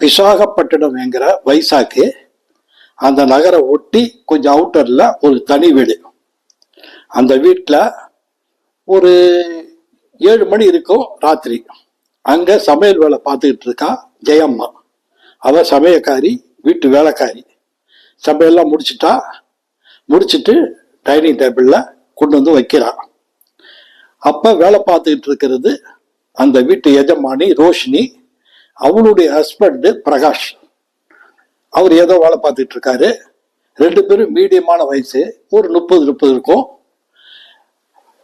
விசாகப்பட்டினம் என்கிற வைசாக்கு அந்த நகரை ஒட்டி கொஞ்சம் அவுட்டரில் ஒரு தனி வீடு. அந்த வீட்டில் ஒரு ஏழு மணி இருக்கும் ராத்திரி. அங்கே சமையல் வேலை பார்த்துக்கிட்டு இருக்கா ஜெயம்மா. அவ சமையக்காரி வீட்டு வேலைக்காரி. சமையல்லாம் முடிச்சிட்டா முடிச்சுட்டு டைனிங் டேபிளில் கொண்டு வந்து வைக்கிறான் அப்போ வேலை பார்த்துக்கிட்டு இருக்கிறது அந்த வீட்டு எஜமானி ரோஷினி. அவளுடைய ஹஸ்பண்டு பிரகாஷ். அவர் ஏதோ வேலை பார்த்துட்டு இருக்காரு. ரெண்டு பேரும் மீடியமான வயசு. ஒரு முப்பது முப்பது இருக்கும்.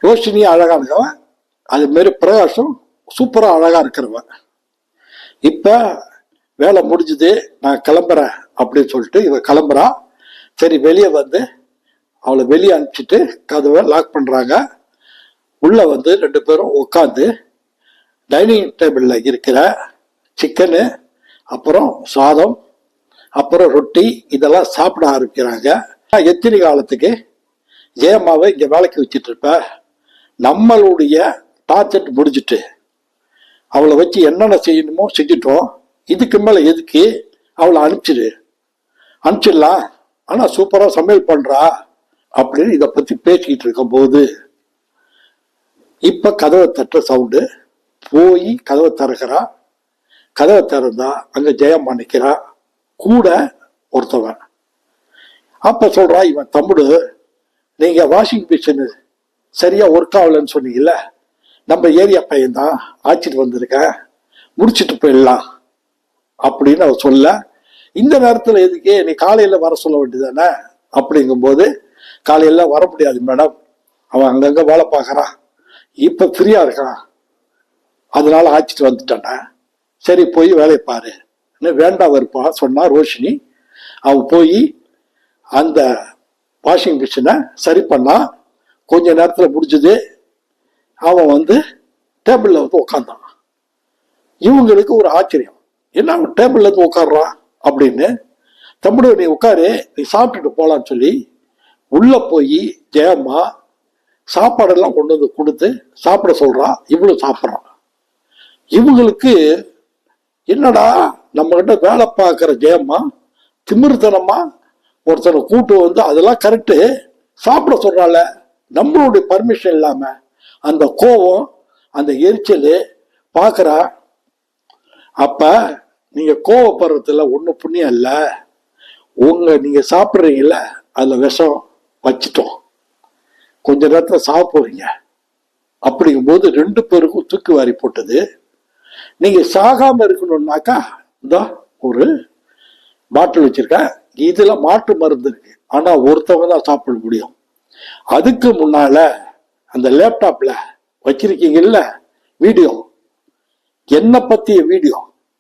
ரோஷினியும் அழகாக இருக்கவன். அது மாரி பிரகாஷும் சூப்பராக அழகாக இருக்கிறவன். இப்போ வேலை முடிஞ்சுது நான் கிளம்புறேன் அப்படின்னு சொல்லிட்டு இவ கிளம்புறா சரி வெளியே வந்து அவளை வெளியே அனுப்பிச்சிட்டு கதவை லாக் பண்ணுறாங்க உள்ளே வந்து ரெண்டு பேரும் உட்காந்து டைனிங் டேபிளில் இருக்கிற சிக்கனு அப்புறம் சாதம் அப்புறம் ரொட்டி இதெல்லாம் சாப்பிட ஆரம்பிக்கிறாங்க. எத்தனை காலத்துக்கு ஜெயம்மாவை இங்கே வேலைக்கு வச்சுட்டு இருப்ப நம்மளுடைய டார்ச்சர் முடிஞ்சிட்டு அவளை வச்சு என்னென்ன செய்யணுமோ செஞ்சுட்டோம். இதுக்கு மேலே எதுக்கு? அவளை அனுப்பிச்சிடு அனுப்பிச்சிடலாம். ஆனால் சூப்பராக சமையல் பண்ணுறா அப்படின்னு இதை பற்றி பேசிக்கிட்டு இருக்கும் போது கதவை தட்டுற சவுண்டு போய் கதவை திறக்கிறா. கதவை திறந்தா அங்க ஜெயம்மா நிக்கிறா கூட ஒருத்தவன். அப்ப சொல்றா இவன் தம்புடு நீங்க வாஷிங் மிஷின் சரியா ஒர்க் ஆகலன்னு சொன்னீங்கல்ல நம்ம ஏரியா பையன்தான் ஆச்சிட்டு வந்திருக்கேன் முடிச்சுட்டு போயிடலாம். அப்படின்னு அவர் சொல்ல இந்த நேரத்தில் எதுக்கு? நீ காலையில் வர சொல்ல வேண்டியதானே அப்படிங்கும்போது காலையில் வர முடியாது மேடம். அவன் அங்கங்கே வேலை பார்க்குறான். இப்போ ஃப்ரீயாக இருக்கான். அதனால ஆச்சிட்டு வந்துட்டானே. சரி போய் வேலையை பாரு. இன்னும் வேண்டாம் வருப்பா சொன்னா ரோஷினி. அவன் போய் அந்த வாஷிங் மிஷினை சரி பண்ணா. கொஞ்ச நேரத்தில் முடிஞ்சது. அவன் வந்து டேபிளில் வந்து உட்காந்தான் இவங்களுக்கு ஒரு ஆச்சரியம். என்ன அவன் டேபிளில் வந்து உட்காடுறான் அப்படின்னு. தம்பி நீ உட்காரு நீ சாப்பிட்டுட்டு போகலான்னு சொல்லி உள்ளே போய் ஜெயம்மா சாப்பாடெல்லாம் கொண்டு வந்து கொடுத்து சாப்பிட சொல்கிறான் இவளும் சாப்பிட்றான் இவங்களுக்கு என்னடா நம்ம கிட்ட வேலை பார்க்குற ஜெயம்மா திமிர்த்தனமா ஒருத்தனை கூட்டு வந்து அதெல்லாம் கரெக்டு சாப்பிட சொல்றால நம்மளுடைய பர்மிஷன் இல்லாம அந்த கோவம் அந்த எரிச்சல் பார்க்குறா. அப்ப நீங்க கோவப்படுறதுல ஒன்றும் புண்ணியம் இல்லை. உங்க நீங்க சாப்பிட்றீங்கல்ல அதில் விஷம் வச்சிட்டோம். கொஞ்ச நேரத்தில் சாப்பிட்றீங்க அப்படிங்கும்போது ரெண்டு பேருக்கும் தூக்கு வாரி போட்டது. நீங்க சாகாம இருக்கணும்னாக்கா இந்த ஒரு பாட்டில் வச்சிருக்கேன். இதுல மாட்டு மருந்து இருக்கு. ஆனா ஒருத்தவங்க தான் சாப்பிட முடியும். அதுக்கு முன்னால அந்த லேப்டாப்ல வச்சிருக்கீங்கல்ல வீடியோ என்ன பத்திய வீடியோ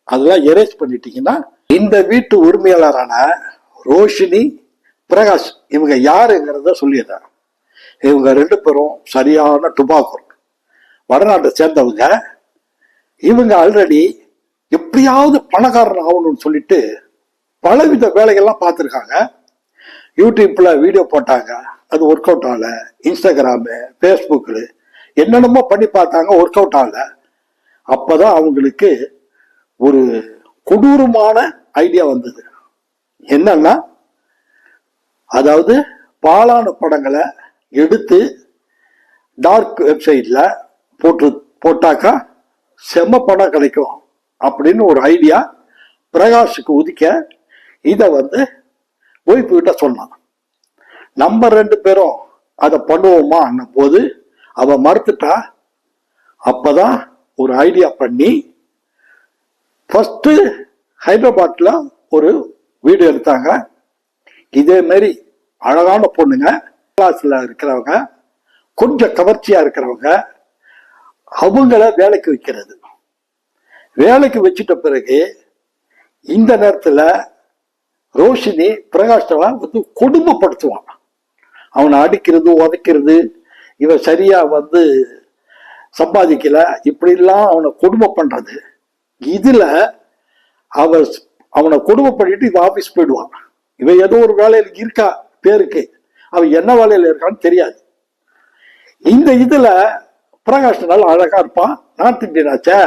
அதெல்லாம் எரேஸ் பண்ணிட்டீங்கன்னா இந்த வீட்டு உரிமையாளரான ரோஷினி பிரகாஷ் இவங்க யாருங்கிறத சொல்லிடுறேன். இவங்க ரெண்டு பேரும் சரியான டுபாக்கூர் வடநாட்டை சேர்ந்தவங்க. இவங்க ஆல்ரெடி எப்படியாவது பணக்காரன் ஆகணும்னு சொல்லிட்டு பலவித வேலைகள்லாம் பார்த்துருக்காங்க. யூடியூப்ல வீடியோ போட்டாங்க. அது ஒர்க் அவுட் ஆகல. இன்ஸ்டாகிராமு ஃபேஸ்புக்கு என்னென்னமோ பண்ணி பார்த்தாங்க ஒர்க் அவுட் ஆகல. அப்போதான் அவங்களுக்கு ஒரு கொடூரமான ஐடியா வந்தது. என்னன்னா அதாவது பாலான படங்களை எடுத்து டார்க் வெப்சைட்ல போட்டு போட்டாக்கா செம்ம படம் கிடைக்கும் அப்படின்னு ஒரு ஐடியா பிரகாஷுக்கு உதிக்க இதை வந்து ஒய்ஃபுகிட்ட சொன்னான். நம்ம ரெண்டு பேரும் அதை பண்ணுவோமான்ன போது அவன் மறுத்துட்டா அப்போதான் ஒரு ஐடியா பண்ணி ஃபஸ்ட்டு ஹைதராபாத்தில் ஒரு வீடு எடுத்தாங்க. இதேமாரி அழகான பொண்ணுங்க கிளாஸில் இருக்கிறவங்க கொஞ்சம் கவர்ச்சியாக இருக்கிறவங்க அவங்கள வேலைக்கு வைக்கிறது. வேலைக்கு வச்சிட்ட பிறகு இந்த நேரத்தில் ரோஷினி பிரகாஷ்டவா வந்து கொடுமைப்படுத்துவான். அவனை அடிக்கிறது உதைக்கிறது. இவன் சரியாக வந்து சம்பாதிக்கல. இப்படிலாம் அவனை கொடுமை பண்ணுறது இதில் அவன் அவனை கொடுமை பண்ணிட்டு இவன் ஆஃபீஸ் போயிடுவான். இவன் ஏதோ ஒரு வேலையில் இருக்கா பேருக்கு. அவன் என்ன வேலையில் இருக்கான்னு தெரியாது. இந்த இதில் பிரகாஷ் நல்லா அழகா இருப்பான். நார்த் இந்தியன் ஆச்சே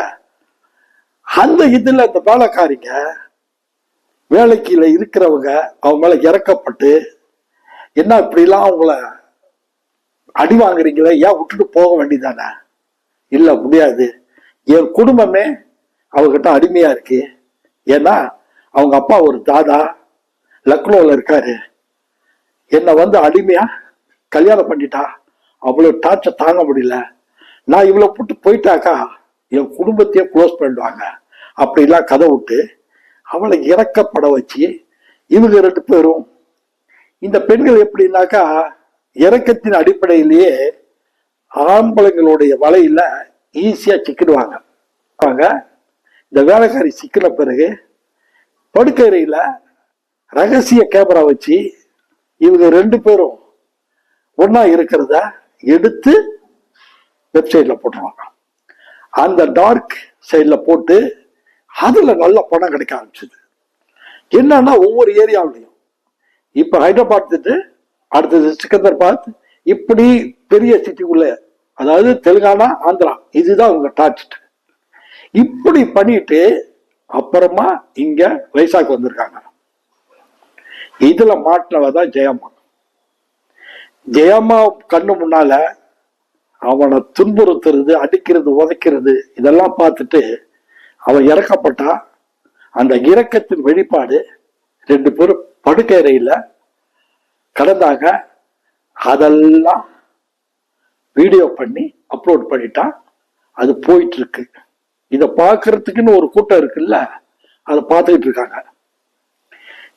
அந்த இதில் இந்த வேலைக்காரிங்க வேலைக்கில இருக்கிறவங்க அவங்க மேல இறக்கப்பட்டு என்ன இப்படிலாம் அவங்கள அடி வாங்குறீங்களே? ஏன் விட்டுட்டு போக வேண்டியதானே இல்லை முடியாது. என் குடும்பமே அவகிட்ட அடிமையா இருக்கு. ஏன்னா அவங்க அப்பா ஒரு தாதா லக்னோவில் இருக்காரு. என்னை வந்து அடிமையா கல்யாணம் பண்ணிட்டா அவ்வளோ டார்ச்சர் தாங்க முடியல. நான் இவ்வளோ போட்டு போயிட்டாக்கா என் குடும்பத்தையே க்ளோஸ் பண்ணிடுவாங்க. அப்படிலாம் கதை விட்டு அவளை இறக்கப்பட வச்சு இவங்க ரெண்டு பேரும் இந்த பெண்கள் எப்படின்னாக்கா இறக்கத்தின் அடிப்படையிலேயே ஆம்பளைங்களுடைய வலையில ஈஸியாக சிக்கிடுவாங்க. அவங்க இந்த வேலைக்காரி சிக்கின பிறகு படுக்கறையில் ரகசிய கேமரா வச்சு இவங்க ரெண்டு பேரும் ஒன்றா இருக்கிறத எடுத்து வெப்சைட்ல போட்டுருவாங்க. அந்த டார்க் சைட்ல போட்டு அதுல நல்ல பணம் கிடைக்க ஆரம்பிச்சது. என்னன்னா ஒவ்வொரு ஏரியாவிலையும். இப்ப ஹைதராபாத் திட்டு அடுத்தது சிக்கந்தர்பாத் இப்படி பெரிய சிட்டிக்குள்ள அதாவது தெலுங்கானா ஆந்திரா இதுதான் அவங்க டார்கெட். இப்படி பண்ணிட்டு அப்புறமா இங்க வைசாக் வந்திருக்காங்க. இதுல மாட்டினவ தான் ஜெயம்மா. ஜெயம்மா கண்ணு முன்னால அவனை துன்புறுத்துறது அடிக்கிறது உதைக்கிறது இதெல்லாம் பார்த்துட்டு அவன் இறக்கப்பட்டா அந்த இறக்கத்தின் வெளிப்பாடு ரெண்டு பேரும் படுக்கையறையில கடந்தாங்க. அதெல்லாம் வீடியோ பண்ணி அப்லோட் பண்ணிட்டா அது போயிட்டு இருக்கு இதை பார்க்கறதுக்குன்னு ஒரு கூட்டம் இருக்குல்ல அதை பார்த்துக்கிட்டு இருக்காங்க.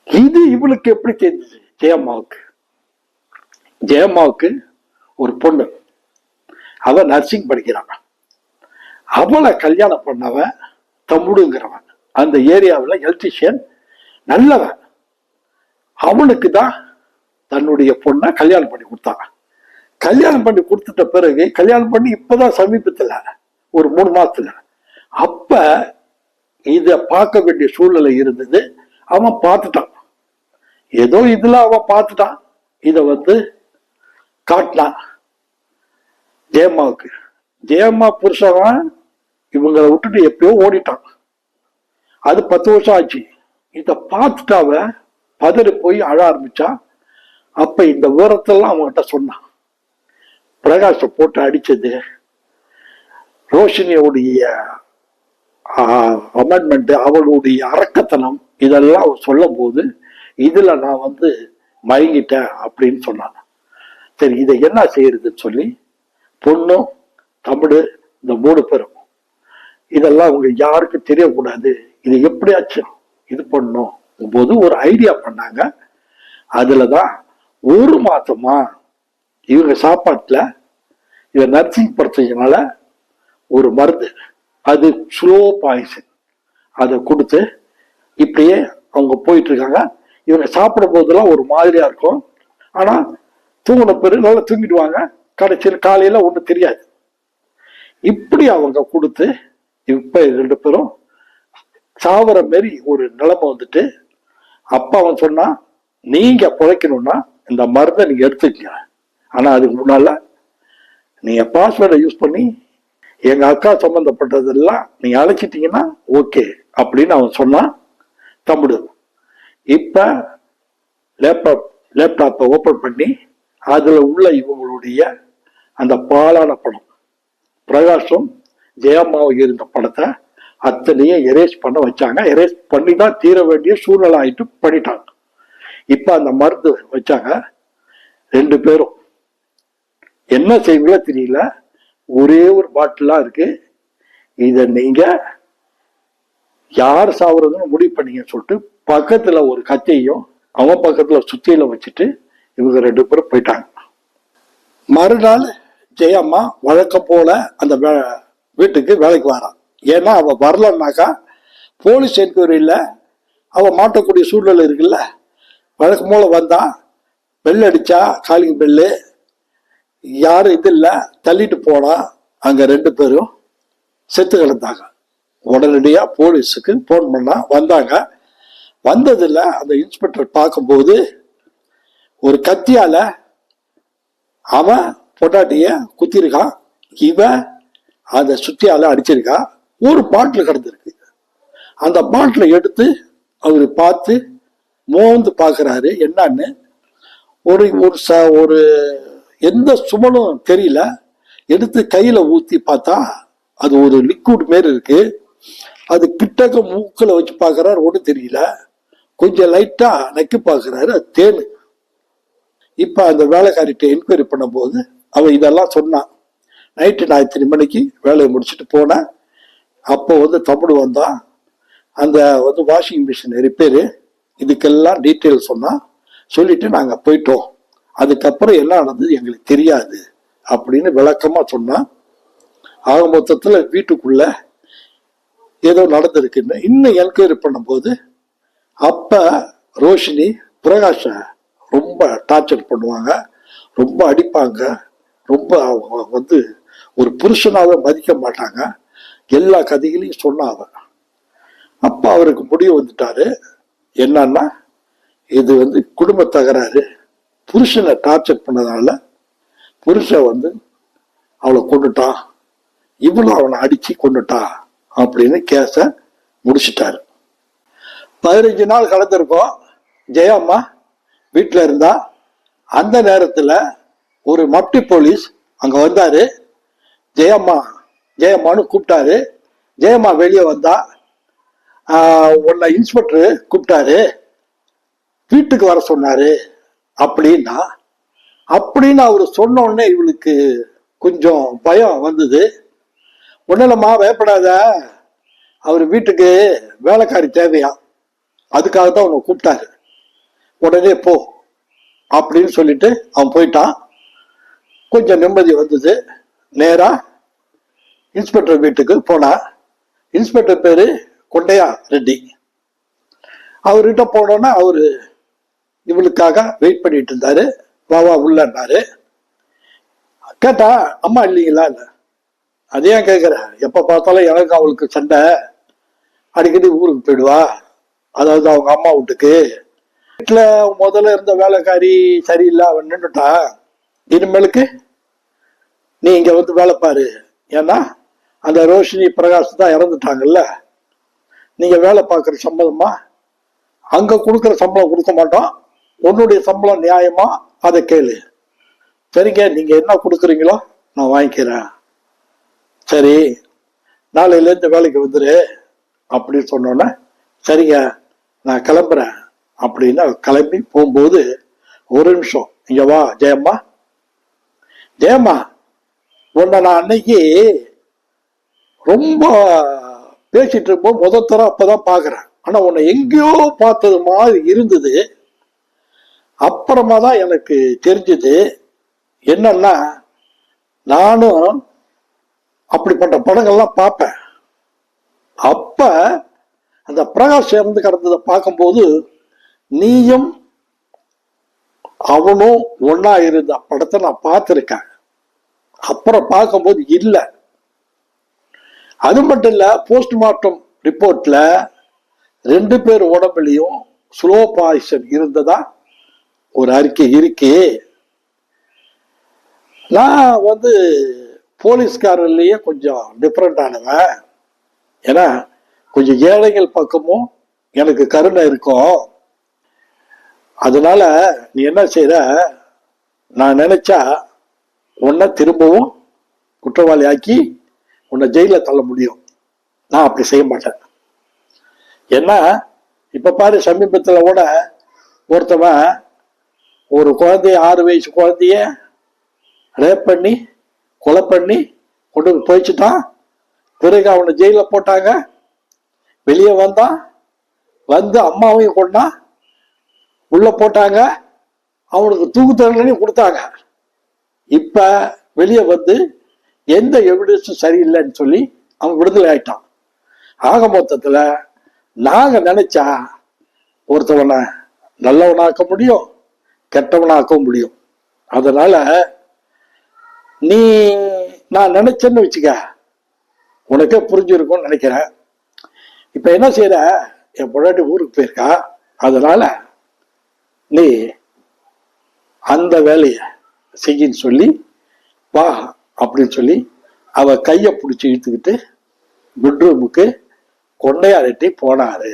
இது இவளுக்கு எப்படி தெரிஞ்சது? ஜெயம்மாவுக்கு. ஜெயம்மாவுக்கு ஒரு பொண்ணு. அவன் நர்சிங் படிக்கிறான். அவளை கல்யாணம் பண்ணவன் தம்புடுங்கிறவன் அந்த ஏரியாவில் எலக்ட்ரிஷியன் நல்லவன். அவனுக்கு தான் தன்னுடைய பொண்ணை கல்யாணம் பண்ணி கொடுத்தான். கல்யாணம் பண்ணி கொடுத்துட்ட பிறகு கல்யாணம் பண்ணி இப்போதான் சமீபத்தில் ஒரு மூணு மாதத்தில் அப்போ இதை பார்க்க வேண்டிய சூழ்நிலை இருந்தது. அவன் பார்த்துட்டான். ஏதோ இதில் அவன் பார்த்துட்டான். இதை வந்து காட்டினான். ஜெயம்மாவுக்கு. ஜெயம்மா புருஷன் இவங்களை விட்டுட்டு எப்பயோ ஓடிட்டான். அது பத்து வருஷம் ஆச்சு. இதை பார்த்துட்டு அவன் பதறி போய் அழ ஆரம்பிச்சா. அப்ப இந்த விவரத்தெல்லாம் அவன்கிட்ட சொன்னான். பிரகாஷை போட்டு அடிச்சது. ரோஷினியோடைய அமெண்ட்மெண்ட் அவளுடைய அரக்கத்தனம் இதெல்லாம் சொல்லும் போது இதுல நான் வந்து மயங்கிட்டேன் அப்படின்னு சொன்னான். சரி இதை என்ன செய்யறதுன்னு சொல்லி பொண்ணும் தமிழ் இந்த மூணு பேரும். இதெல்லாம் அவங்க யாருக்கும் தெரியக்கூடாது. இது எப்படியாச்சும் இது பண்ணும் போது ஒரு ஐடியா பண்ணாங்க. அதுலதான் ஒரு மாசமா இவங்க சாப்பாட்டில் இவ நர்சிங் படுத்ததுனால ஒரு மருந்து அது ஸ்லோ பாய்சன் அதை கொடுத்து இப்படியே அவங்க போயிட்டு இருக்காங்க இவங்க சாப்பிடும் போதெல்லாம் ஒரு மாதிரியா இருக்கும். ஆனா தூங்கின பிறகு நல்லா தூங்கிடுவாங்க. கடைசியில் காலையில் ஒன்றும் தெரியாது. இப்படி அவங்க கொடுத்து இப்போ ரெண்டு பேரும் சாவர மாரி ஒரு நிலைமை வந்துட்டு அப்பா அவன் சொன்னா நீங்க பிழைக்கணும்னா இந்த மருந்தை நீங்க எடுத்துக்கங்க. ஆனா அதுக்கு முன்னால நீங்க பாஸ்வேர்டை யூஸ் பண்ணி எங்க அக்கா சம்பந்தப்பட்டதெல்லாம் நீங்கள் அழைச்சிட்டீங்கன்னா ஓகே அப்படின்னு அவன் சொன்னான் தம்பிடு. இப்ப லேப்டாப் லேப்டாப்பை ஓப்பன் பண்ணி அதுல உள்ள இவங்களுடைய அந்த பாலான படம். பிரகாஷும் ஜெயம்மாவும் இருந்த படத்தை அத்தனையும் எரேஸ் பண்ண வச்சாங்க. எரேஸ் பண்ணி தான் தீர வேண்டிய சூழ்நிலை ஆயிட்டு பண்ணிட்டாங்க. இப்போ அந்த மருந்து வச்சாங்க ரெண்டு பேரும். என்ன செய்வீங்களோ தெரியல. ஒரே ஒரு பாட்டிலாக இருக்கு. இதை நீங்கள் யார் சாவுறதுன்னு முடிவு பண்ணீங்கன்னு சொல்லிட்டு பக்கத்தில் ஒரு கத்தையும் அவன் பக்கத்தில் சுத்தியில் வச்சுட்டு இவங்க ரெண்டு பேரும் போயிட்டாங்க. மறுநாள் ஜெயம்மா வழக்கம் போல அந்த வே- வீட்டுக்கு வேலைக்கு வரான். ஏன்னா அவள் வரலன்னாக்கா போலீஸ் என்கொயரியில் அவள் மாட்டக்கூடிய சூழ்நிலை இருக்குல்ல. வழக்கம் போல வந்தால் பெல் அடித்தா காலிங் பெல்லு யாரும் இது இல்லை தள்ளிட்டு போனால் அங்கே ரெண்டு பேரும் செத்து கிடந்தாங்க. உடனடியாக போலீஸுக்கு ஃபோன் பண்ணால் வந்தாங்க. வந்ததில் அந்த இன்ஸ்பெக்டர் பார்க்கும்போது ஒரு கத்தியால் அவன் பொட்டாட்டிய குத்திருக்கா? இவன் அந்த சுத்தியால அடிச்சிருக்கா? ஒரு பாட்டில் கிடந்திருக்கு. அந்த பாட்டில் எடுத்து அவர் பார்த்து மோந்து பார்க்கறாரு. என்னன்னு? ஒரு ஒரு ச ஒரு எந்த சுமலும் தெரியல. எடுத்து கையில ஊத்தி பார்த்தா அது ஒரு லிக்விட் மாரி இருக்கு. அது கிட்டக்க மூக்கில் வச்சு பார்க்கறாரு ஒன்றும் தெரியல. கொஞ்சம் லைட்டா நக்கி பார்க்கறாரு அது தேனு. இப்ப அந்த வேலைக்காரிட்ட என்கொயரி பண்ணும்போது அவன் இதெல்லாம் சொன்னான். நைட்டு நான் இத்தனை மணிக்கு வேலையை முடிச்சுட்டு போனேன். அப்போ வந்து தமிழ் வந்தான். அந்த வந்து வாஷிங் மிஷின் ரிப்பேரு இதுக்கெல்லாம் டீட்டெயில் சொன்னால் சொல்லிட்டு நாங்கள் போயிட்டோம். அதுக்கப்புறம் என்ன நடந்தது எங்களுக்கு தெரியாது அப்படின்னு விளக்கமாக சொன்னான். ஆக மொத்தத்தில் வீட்டுக்குள்ள ஏதோ நடந்திருக்குன்னு இன்னும் என்கொயரி பண்ணும்போது அப்போ ரோஷினி பிரகாஷை ரொம்ப டார்ச்சர் பண்ணுவாங்க ரொம்ப அடிப்பாங்க ரொம்ப அவங்க வந்து ஒரு புருஷனாவே மதிக்க மாட்டாங்க. எல்லா கதைகளையும் சொன்னாங்க அப்போ அவருக்கு முடிவு வந்துட்டாரு. என்னன்னா இது வந்து குடும்ப தகராறு. புருஷனை டார்ச்சர் பண்ணதால புருஷன் வந்து அவளை கொண்டுட்டான் இவளும் அவனை அடித்து கொண்டுட்டான் அப்படின்னு கேஸை முடிச்சிட்டாரு. பதினஞ்சு நாள் கலந்துருக்கோம். ஜெயம்மா வீட்டில் இருந்தா அந்த நேரத்தில் ஒரு மப்டி போலீஸ் அங்கே வந்தார். ஜெயம்மா ஜெயம்மான்னு கூப்பிட்டாரு. ஜெயம்மா வெளியே வந்தா உன்னை இன்ஸ்பெக்டர் கூப்பிட்டாரு. வீட்டுக்கு வர சொன்னாரு. அப்படின்னா அப்படின்னு அவர் சொன்ன உடனே இவளுக்கு கொஞ்சம் பயம் வந்தது. ஒன்றும் பயப்படாத. அவர் வீட்டுக்கு வேலைக்காரி தேவையா? அதுக்காக தான் உன்னை கூப்பிட்டாரு. உடனே போ அப்படின்னு சொல்லிட்டு அவன் போயிட்டான். கொஞ்சம் நிம்மதி வந்தது. நேராக இன்ஸ்பெக்டர் வீட்டுக்கு போனான் இன்ஸ்பெக்டர் பேர் கொண்டையா ரெட்டி. அவர்கிட்ட போனோன்னா அவரு இவளுக்காக வெயிட் பண்ணிட்டு இருந்தாரு. வாவா வா உள்ளன்னாரு. கேட்டா அம்மா இல்லைங்களா? அதே ஏன் கேட்குற எப்போ பார்த்தாலும் எனக்கு அவளுக்கு சண்டை. அடிக்கடி ஊருக்கு போயிடுவா. அதாவது அவங்க அம்மா வீட்டுக்கு. வீட்டில் முதல்ல இருந்த வேலைக்காரி சரியில்லை அவன் நின்றுட்டா இனிமேலுக்கு நீ இங்கே வந்து வேலை பாரு. ஏன்னா அந்த ரோஷினி பிரகாஷ் தான் இறந்துட்டாங்கல்ல. நீங்கள் வேலை பார்க்குற சம்பளமா? அங்கே கொடுக்குற சம்பளம் கொடுக்க மாட்டோம். உன்னுடைய சம்பளம் நியாயமா? அதை கேளு. சரிங்க நீங்கள் என்ன கொடுக்குறீங்களோ நான் வாங்கிக்கிறேன். சரி நாளையிலேருந்து வேலைக்கு வந்துரு அப்படின்னு சொன்னோன்னே சரிங்க நான் கிளம்புறேன். அப்படின்னு கிளம்பி போகும்போது ஒரு நிமிஷம். இங்க வா ஜெயம்மா. ஜெயம்மா உன்னை நான் அன்னைக்கு ரொம்ப பேசிட்டு இருக்கும்போது முத தர அப்பதான் பாக்குறேன் ஆனா உன்னை எங்கேயோ பார்த்தது மாதிரி இருந்தது. அப்புறமா தான் எனக்கு தெரிஞ்சது. என்னன்னா நானும் அப்படிப்பட்ட படங்கள்லாம் பார்ப்பேன். அப்ப அந்த பிரகாஷ் இறந்து கிடந்ததை பார்க்கும்போது நீயும் அவனும் ஒன்னா இருந்த படத்தை நான் பார்த்துருக்கேன். அப்புறம் பார்க்கும்போது இல்லை. அது மட்டும் இல்லை போஸ்ட்மார்ட்டம் ரிப்போர்ட்ல ரெண்டு பேர் உடம்புலையும் ஸ்லோ பாய்சன் இருந்ததா? ஒரு அறிக்கை இருக்கு. நான் வந்து போலீஸ்காரர்லேயே கொஞ்சம் டிஃப்ரெண்ட் ஆனவன். ஏன்னா கொஞ்சம் ஏழைகள் பக்கமும் எனக்கு கருணை இருக்கும். அதனால நீ என்ன செய்யற நான் நினைச்சா உன்னை திரும்பவும் குற்றவாளி ஆக்கி உன்னை ஜெயில தள்ள முடியும். நான் அப்படி செய்ய மாட்டேன். ஏன்னா இப்போ பாரு சமீபத்தில் கூட ஒருத்தவன் ஒரு குழந்தைய ஆறு வயசு குழந்தைய ரேப் பண்ணி கொலை பண்ணி கொண்டு போய் போயிச்சுட்டான் பிறகு அவனை ஜெயிலில் போட்டாங்க. வெளியே வந்தான். வந்து அம்மாவையும் கொண்டான். உள்ள போட்டாங்க. அவனுக்கு தூக்கு தண்டனையும் கொடுத்தாங்க. இப்ப வெளியே வந்து எந்த எவிடன்ஸும் சரியில்லைன்னு சொல்லி அவன் விடுதலை ஆயிட்டான். ஆக மொத்தத்துல நாங்க நினைச்சா ஒருத்தவனை நல்லவனாக்க முடியும் கெட்டவனாக்கவும் முடியும். அதனால நீ நான் நினைச்சேன்னு வச்சுக்க. உனக்கே புரிஞ்சிருக்கும்னு நினைக்கிறேன். இப்ப என்ன செய்யற என் பொண்டாட்டி ஊருக்கு போயிருக்கா. அதனால நீ அந்த வேலையை செய்யின்னு சொல்லி வா அப்படின்னு சொல்லி அவ கையை பிடிச்சி இழுத்துக்கிட்டு பெட்ரூமுக்கு கொண்டையாடிட்டு போனாரு.